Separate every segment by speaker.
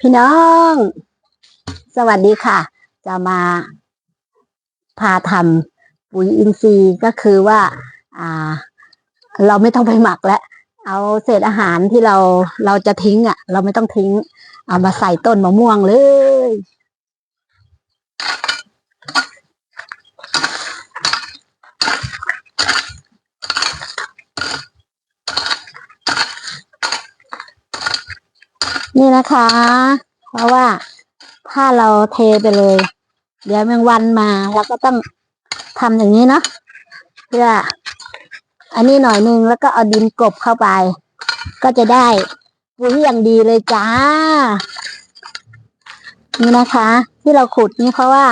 Speaker 1: พี่น้อง สวัสดีค่ะ จะมาพาทำปุ๋ยอินทรีย์ก็คือว่า อ่า เราไม่ต้องไปหมักแล้ว เอาเศษอาหารที่เราเราจะทิ้งอะ เราไม่ต้องทิ้ง เอามาใส่ต้นมะม่วงเลย นี่นะคะ เพราะว่าถ้าเราเทไปเลย เดี๋ยวแมงวันมาเราก็ต้องทำอย่างนี้เนาะเพื่ออันนี้หน่อยนึงแล้วก็เอาดินกบเข้าไป ก็จะได้ปุ๋ยอย่างดีเลยจ้า นี่นะคะ ที่เราขุดนี่เพราะว่า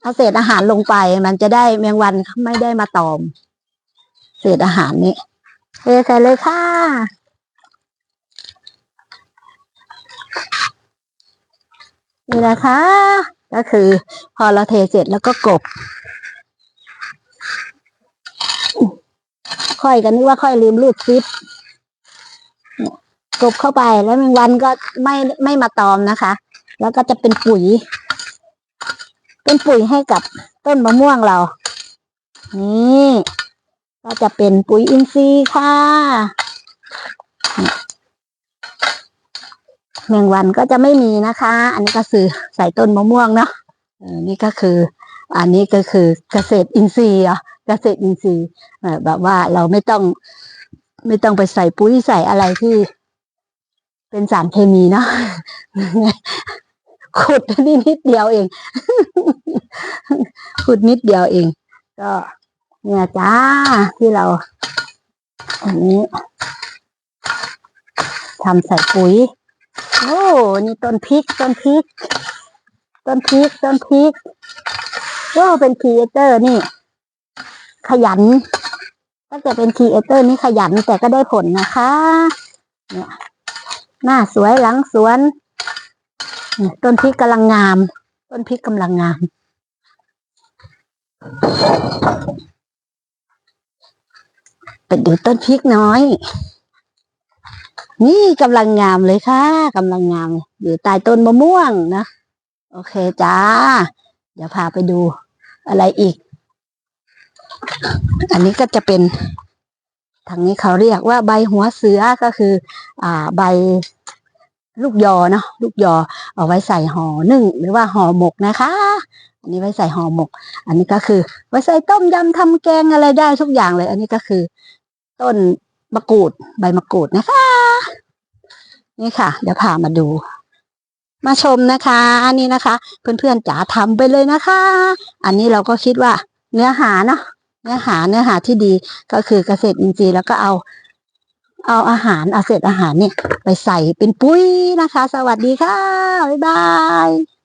Speaker 1: เอาเศษอาหารลงไป มันจะได้แมงวันไม่ได้มาตอม เศษอาหารนี่เทใส่เลยค่ะ นี่นะคะ ก็คือพอเราเทเสร็จแล้วก็กบ ค่อยกันนึกว่าค่อยลืมรูดซิปกบเข้าไปแล้วแมงวันก็ไม่ไม่มาตอมนะคะ แล้วก็จะเป็นปุ๋ย เป็นปุ๋ยให้กับต้นมะม่วงเรา นี่ ก็จะเป็นปุ๋ยอินทรีย์ค่ะ แมงวันก็จะไม่มีนะคะ อันนี้ก็คือใส่ต้นมะม่วงเนาะออนี่ก็คือ อันนี้ก็คือเกษตรอินทรีย์เกษตรอินทรีย์แบบว่าเราไม่ต้องไม่ต้องไปใส่ปุ๋ยใส่อะไรที่ เป็นสารเคมีเนาะขุดนี่นิดเดียวเอง ขุดนิดเดียวเอง ก็เนี่ยจ้าที่เรา อันนี้ทำใส่ปุ๋ย โอ้นี่ต้นพริกต้นพริก ต้นพริกต้นพริกโอ้เป็นครีเอเตอร์นี่ ขยันถ้าจะเป็นครีเอเตอร์นี่ขยันแต่ก็ได้ผลนะคะ เนี่ย หน้าสวยหลังสวนเนี่ยต้นพริกกำลังงาม ต้นพริกกำลังงามไปดูต้นพริกน้อย นี่กำลังงามเลยค่ะกำลังงามอยู่ใต้ต้นมะม่วงนะโอเคจ้า เดี๋ยวพาไปดูอะไรอีก อันนี้ก็จะเป็นทางนี้เขาเรียกว่าใบหัวเสือก็คือ อ่า ใบลูกยอเนาะลูกยอเอาไว้ใส่ห่อนึ่งหรือว่าห่อหมกนะคะ อันนี้ไว้ใส่ห่อหมก อันนี้ก็คือ ไว้ใส่ต้มยำทำแกงอะไรได้ทุกอย่างเลย อันนี้ก็คือ ต้น มะกรูดใบมะกรูดนะคะ นี่ค่ะ เดี๋ยวพามาดู มาชมนะคะ อันนี้นะคะ เพื่อนๆจ๋าทำไปเลยนะคะ อันนี้เราก็คิดว่า เนื้อหาเนาะเนื้อหาเนื้อหาที่ดีก็คือเกษตรอินทรีย์แล้วก็เอาเอาอาหารเอาเศษอาหารเนี่ย ไปใส่เป็นปุ๋ยนะคะ สวัสดีค่ะ บ๊ายบาย